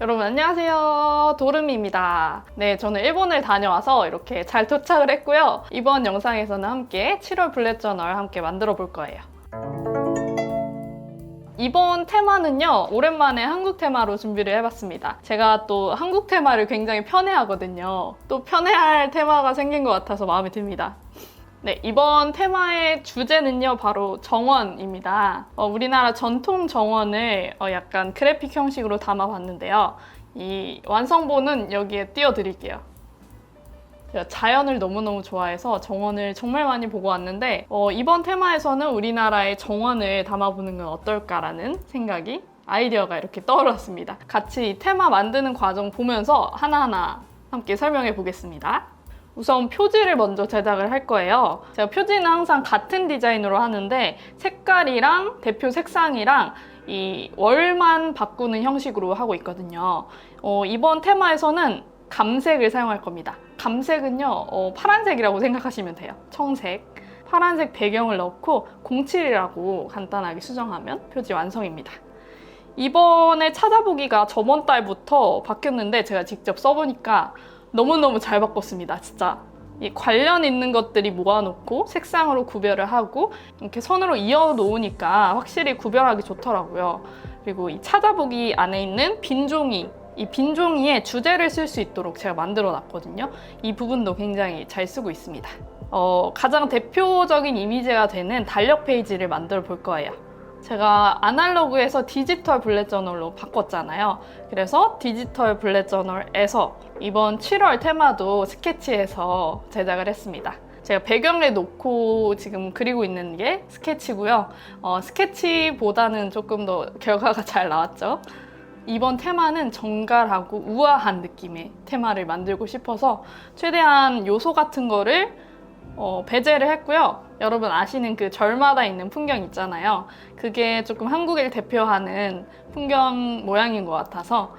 여러분 안녕하세요. 도르미입니다. 네 저는 일본을 다녀와서 이렇게 잘 도착을 했고요. 이번 영상에서는 함께 7월 블랙 저널 함께 만들어 볼 거예요. 이번 테마는요 오랜만에 한국 테마로 준비를 해봤습니다. 제가 또 한국 테마를 굉장히 편애하거든요. 또 편애할 테마가 생긴 것 같아서 마음에 듭니다 네, 이번 테마의 주제는요, 바로 정원입니다. 어, 우리나라 전통 정원을 어, 약간 그래픽 형식으로 담아봤는데요. 이 완성본은 여기에 띄워드릴게요. 자연을 너무너무 좋아해서 정원을 정말 많이 보고 왔는데, 어, 이번 테마에서는 우리나라의 정원을 담아보는 건 어떨까라는 생각이, 아이디어가 이렇게 떠올랐습니다. 같이 이 테마 만드는 과정 보면서 하나하나 함께 설명해 보겠습니다. 우선 표지를 먼저 제작을 할 거예요. 제가 표지는 항상 같은 디자인으로 하는데 색깔이랑 대표 색상이랑 이 월만 바꾸는 형식으로 하고 있거든요. 어, 이번 테마에서는 감색을 사용할 겁니다. 감색은요, 어, 파란색이라고 생각하시면 돼요. 청색. 파란색 배경을 넣고 07이라고 간단하게 수정하면 표지 완성입니다. 이번에 찾아보기가 저번 달부터 바뀌었는데 제가 직접 써보니까 너무너무 잘 바꿨습니다. 진짜. 이 관련 있는 것들이 모아놓고 색상으로 구별을 하고 이렇게 선으로 이어 놓으니까 확실히 구별하기 좋더라고요. 그리고 이 찾아보기 안에 있는 빈 종이 이 빈 종이에 주제를 쓸 수 있도록 제가 만들어 놨거든요. 이 부분도 굉장히 잘 쓰고 있습니다. 어, 가장 대표적인 이미지가 되는 달력 페이지를 만들어 볼 거예요. 제가 아날로그에서 디지털 블랙 저널로 바꿨잖아요. 그래서 디지털 블랙 저널에서 이번 7월 테마도 스케치해서 제작을 했습니다. 제가 배경에 놓고 지금 그리고 있는 게 스케치고요. 어, 스케치보다는 조금 더 결과가 잘 나왔죠. 이번 테마는 정갈하고 우아한 느낌의 테마를 만들고 싶어서 최대한 요소 같은 거를 어, 배제를 했고요. 여러분 아시는 그 절마다 있는 풍경 있잖아요. 그게 조금 한국을 대표하는 풍경 모양인 것 같아서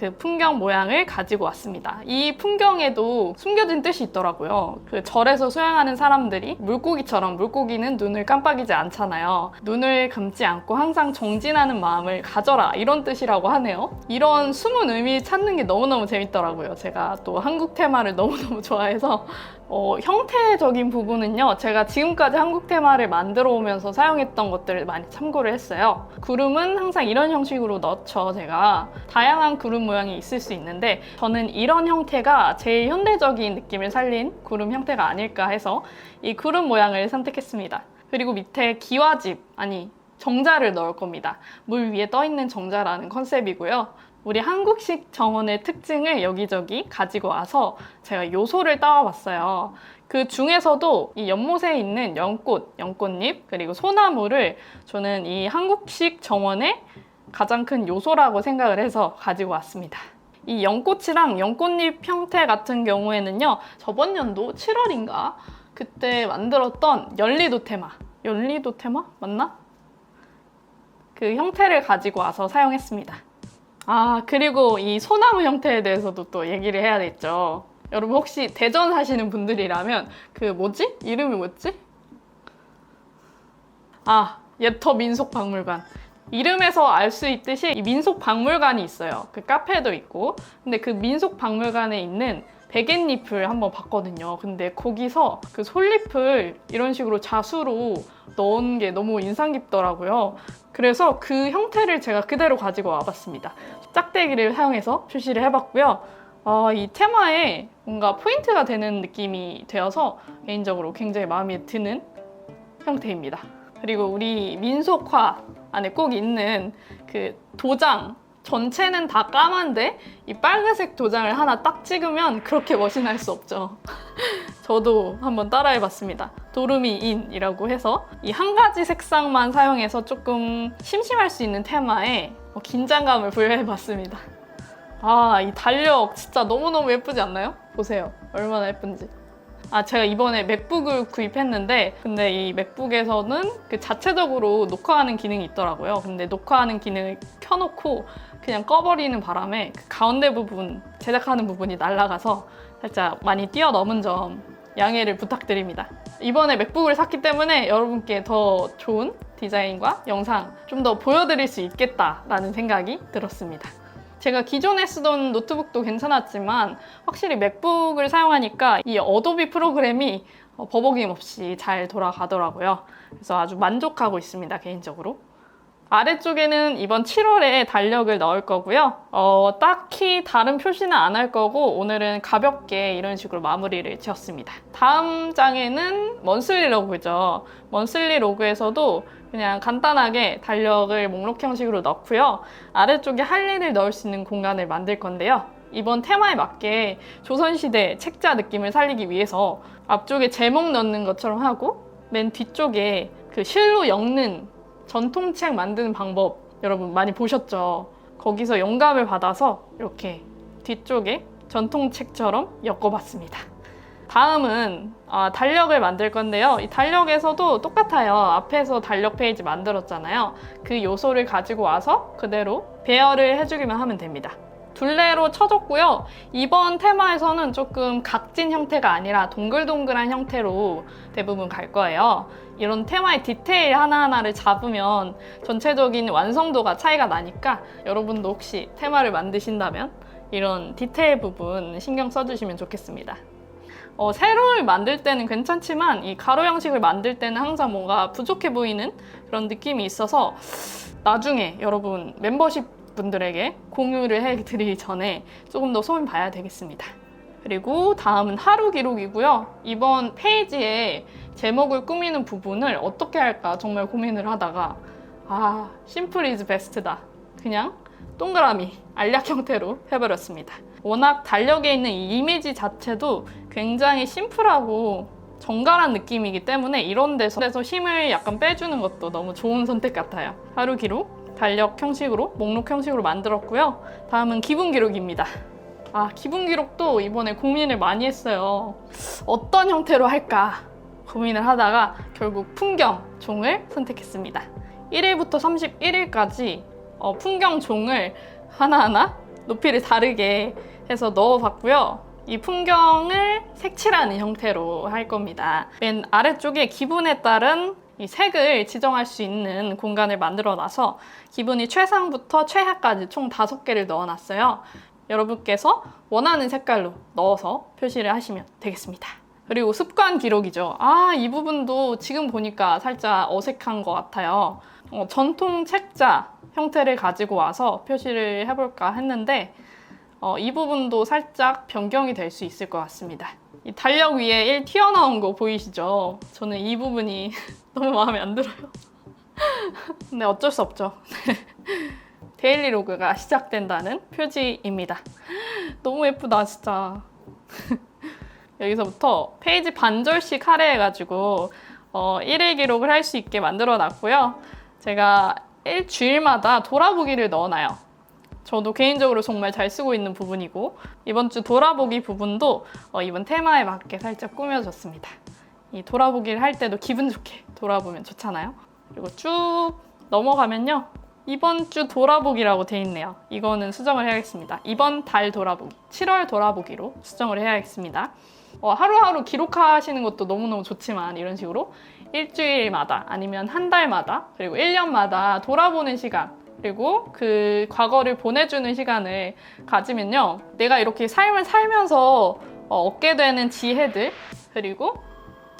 그 풍경 모양을 가지고 왔습니다. 이 풍경에도 숨겨진 뜻이 있더라고요. 그 절에서 수영하는 사람들이 물고기처럼 물고기는 눈을 깜빡이지 않잖아요. 눈을 감지 않고 항상 정진하는 마음을 가져라 이런 뜻이라고 하네요. 이런 숨은 의미 찾는 게 너무너무 재밌더라고요. 제가 또 한국 테마를 너무너무 좋아해서 어, 형태적인 부분은요, 제가 지금까지 한국 테마를 만들어 오면서 사용했던 것들을 많이 참고를 했어요. 구름은 항상 이런 형식으로 넣죠, 제가. 다양한 구름 모양이 있을 수 있는데, 저는 이런 형태가 제일 현대적인 느낌을 살린 구름 형태가 아닐까 해서 이 구름 모양을 선택했습니다. 그리고 밑에 기와집, 아니, 정자를 넣을 겁니다. 물 위에 떠 있는 정자라는 컨셉이고요. 우리 한국식 정원의 특징을 여기저기 가지고 와서 제가 요소를 따와봤어요. 그 중에서도 이 연못에 있는 연꽃, 연꽃잎, 그리고 소나무를 저는 이 한국식 정원의 가장 큰 요소라고 생각을 해서 가지고 왔습니다. 이 연꽃이랑 연꽃잎 형태 같은 경우에는요, 저번 연도 7월인가? 그때 만들었던 연리도 테마. 연리도 테마? 맞나? 그 형태를 가지고 와서 사용했습니다. 아, 그리고 이 소나무 형태에 대해서도 또 얘기를 해야겠죠. 여러분 혹시 대전 사시는 분들이라면 그 뭐지? 이름이 뭐지? 아, 예터 민속 박물관. 이름에서 알 수 있듯이 이 민속 박물관이 있어요. 그 카페도 있고. 근데 그 민속 박물관에 있는 베갯잎을 한번 봤거든요. 근데 거기서 그 솔잎을 이런 식으로 자수로 넣은 게 너무 인상 깊더라고요. 그래서 그 형태를 제가 그대로 가지고 와봤습니다. 짝대기를 사용해서 출시를 해봤고요. 어, 이 테마에 뭔가 포인트가 되는 느낌이 되어서 개인적으로 굉장히 마음에 드는 형태입니다. 그리고 우리 민속화 안에 꼭 있는 그 도장 전체는 다 까만데 이 빨간색 도장을 하나 딱 찍으면 그렇게 멋이 날 수 없죠. 저도 한번 따라해봤습니다. 도루미인이라고 해서 이 한 가지 색상만 사용해서 조금 심심할 수 있는 테마에 어, 긴장감을 부여해봤습니다. 아, 이 달력 진짜 너무너무 예쁘지 않나요? 보세요. 얼마나 예쁜지. 아, 제가 이번에 맥북을 구입했는데, 근데 이 맥북에서는 그 자체적으로 녹화하는 기능이 있더라고요. 근데 녹화하는 기능을 켜놓고 그냥 꺼버리는 바람에 그 가운데 부분, 제작하는 부분이 날아가서 살짝 많이 뛰어넘은 점 양해를 부탁드립니다. 이번에 맥북을 샀기 때문에 여러분께 더 좋은 디자인과 영상 좀 더 보여드릴 수 있겠다라는 생각이 들었습니다. 제가 기존에 쓰던 노트북도 괜찮았지만 확실히 맥북을 사용하니까 이 어도비 프로그램이 어, 버벅임 없이 잘 돌아가더라고요. 그래서 아주 만족하고 있습니다, 개인적으로. 아래쪽에는 이번 7월에 달력을 넣을 거고요. 어, 딱히 다른 표시는 안 할 거고 오늘은 가볍게 이런 식으로 마무리를 지었습니다. 다음 장에는 먼슬리 로그죠. 먼슬리 로그에서도 그냥 간단하게 달력을 목록 형식으로 넣고요. 아래쪽에 할 일을 넣을 수 있는 공간을 만들 건데요. 이번 테마에 맞게 조선시대 책자 느낌을 살리기 위해서 앞쪽에 제목 넣는 것처럼 하고 맨 뒤쪽에 그 실로 엮는 전통책 만드는 방법 여러분 많이 보셨죠? 거기서 영감을 받아서 이렇게 뒤쪽에 전통책처럼 엮어봤습니다. 다음은 아, 달력을 만들 건데요. 이 달력에서도 똑같아요. 앞에서 달력 페이지 만들었잖아요. 그 요소를 가지고 와서 그대로 배열을 해주기만 하면 됩니다. 둘레로 쳐줬고요. 이번 테마에서는 조금 각진 형태가 아니라 동글동글한 형태로 대부분 갈 거예요. 이런 테마의 디테일 하나하나를 잡으면 전체적인 완성도가 차이가 나니까 여러분도 혹시 테마를 만드신다면 이런 디테일 부분 신경 써주시면 좋겠습니다. 어, 세로를 만들 때는 괜찮지만 이 가로 형식을 만들 때는 항상 뭔가 부족해 보이는 그런 느낌이 있어서 나중에 여러분 멤버십 분들에게 공유를 해드리기 전에 조금 더 손을 봐야 되겠습니다. 그리고 다음은 하루 기록이고요. 이번 페이지에 제목을 꾸미는 부분을 어떻게 할까 정말 고민을 하다가 아, 심플 이즈 베스트다. 그냥 동그라미, 알약 형태로 해버렸습니다. 워낙 달력에 있는 이 이미지 자체도 굉장히 심플하고 정갈한 느낌이기 때문에 이런 데서 힘을 약간 빼주는 것도 너무 좋은 선택 같아요. 하루 기록 달력 형식으로, 목록 형식으로 만들었고요. 다음은 기분 기록입니다. 아, 기분 기록도 이번에 고민을 많이 했어요. 어떤 형태로 할까 고민을 하다가 결국 풍경 종을 선택했습니다. 1일부터 31일까지 어, 풍경 종을 하나하나 높이를 다르게 해서 넣어봤고요. 이 풍경을 색칠하는 형태로 할 겁니다. 맨 아래쪽에 기분에 따른 이 색을 지정할 수 있는 공간을 만들어 놔서 기분이 최상부터 최하까지 총 다섯 개를 넣어 놨어요. 여러분께서 원하는 색깔로 넣어서 표시를 하시면 되겠습니다. 그리고 습관 기록이죠. 아, 이 부분도 지금 보니까 살짝 어색한 것 같아요. 어, 전통 책자 형태를 가지고 와서 표시를 해볼까 했는데, 어, 이 부분도 살짝 변경이 될 수 있을 것 같습니다. 이 달력 위에 1 튀어나온 거 보이시죠? 저는 이 부분이 너무 마음에 안 들어요. 근데 어쩔 수 없죠. 데일리 로그가 시작된다는 표지입니다. 너무 예쁘다, 진짜. 여기서부터 페이지 반절씩 할애해가지고 어, 1일 기록을 할 수 있게 만들어 놨고요. 제가 일주일마다 돌아보기를 넣어놔요. 저도 개인적으로 정말 잘 쓰고 있는 부분이고 이번 주 돌아보기 부분도 어, 이번 테마에 맞게 살짝 꾸며졌습니다. 이 돌아보기를 할 때도 기분 좋게 돌아보면 좋잖아요. 그리고 쭉 넘어가면요. 이번 주 돌아보기라고 돼 있네요. 이거는 수정을 해야겠습니다. 이번 달 돌아보기, 7월 돌아보기로 수정을 해야겠습니다. 어, 하루하루 기록하시는 것도 너무너무 좋지만 이런 식으로 일주일마다 아니면 한 달마다 그리고 1년마다 돌아보는 시간 그리고 그 과거를 보내주는 시간을 가지면요. 내가 이렇게 삶을 살면서 어, 얻게 되는 지혜들, 그리고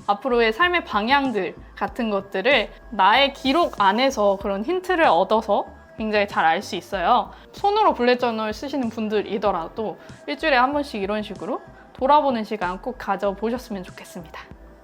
앞으로의 삶의 방향들 같은 것들을 나의 기록 안에서 그런 힌트를 얻어서 굉장히 잘 알 수 있어요. 손으로 블랙 저널 쓰시는 분들이더라도 일주일에 한 번씩 이런 식으로 돌아보는 시간 꼭 가져보셨으면 좋겠습니다.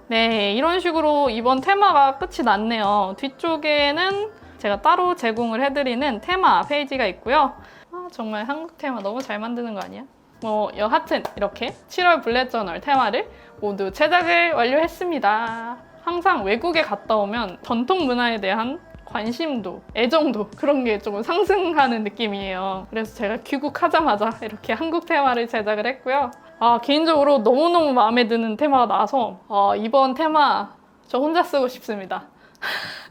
네, 이런 식으로 이번 테마가 끝이 났네요. 뒤쪽에는 제가 따로 제공을 해드리는 테마 페이지가 있고요. 아, 정말 한국 테마 너무 잘 만드는 거 아니야? 뭐 여하튼 이렇게 7월 블랙 저널 테마를 모두 제작을 완료했습니다. 항상 외국에 갔다 오면 전통 문화에 대한 관심도, 애정도 그런 게 조금 상승하는 느낌이에요. 그래서 제가 귀국하자마자 이렇게 한국 테마를 제작을 했고요. 아, 개인적으로 너무너무 마음에 드는 테마가 나와서 아, 이번 테마 저 혼자 쓰고 싶습니다.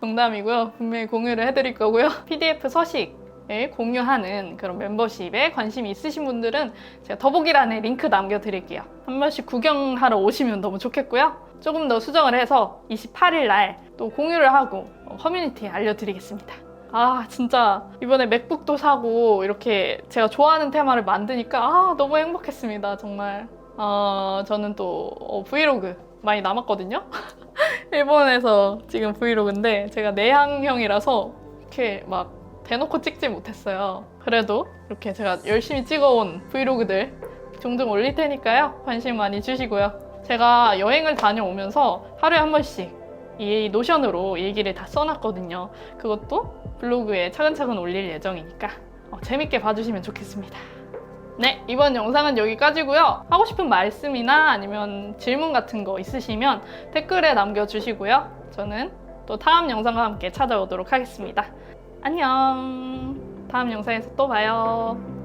농담이고요. 분명히 공유를 해드릴 거고요. PDF 서식을 공유하는 그런 멤버십에 관심이 있으신 분들은 제가 더보기란에 링크 남겨드릴게요. 한 번씩 구경하러 오시면 너무 좋겠고요. 조금 더 수정을 해서 28일 날 또 공유를 하고 커뮤니티에 알려드리겠습니다. 아 진짜 이번에 맥북도 사고 이렇게 제가 좋아하는 테마를 만드니까 아 너무 행복했습니다 정말 어, 저는 또 어, 브이로그 많이 남았거든요 일본에서 지금 브이로그인데 제가 내향형이라서 이렇게 막 대놓고 찍지 못했어요. 그래도 이렇게 제가 열심히 찍어온 브이로그들 종종 올릴 테니까요. 관심 많이 주시고요. 제가 여행을 다녀오면서 하루에 한 번씩 이 노션으로 일기를 다 써놨거든요. 그것도 블로그에 차근차근 올릴 예정이니까 어, 재밌게 봐주시면 좋겠습니다. 네, 이번 영상은 여기까지고요. 하고 싶은 말씀이나 아니면 질문 같은 거 있으시면 댓글에 남겨주시고요. 저는 또 다음 영상과 함께 찾아오도록 하겠습니다. 안녕. 다음 영상에서 또 봐요.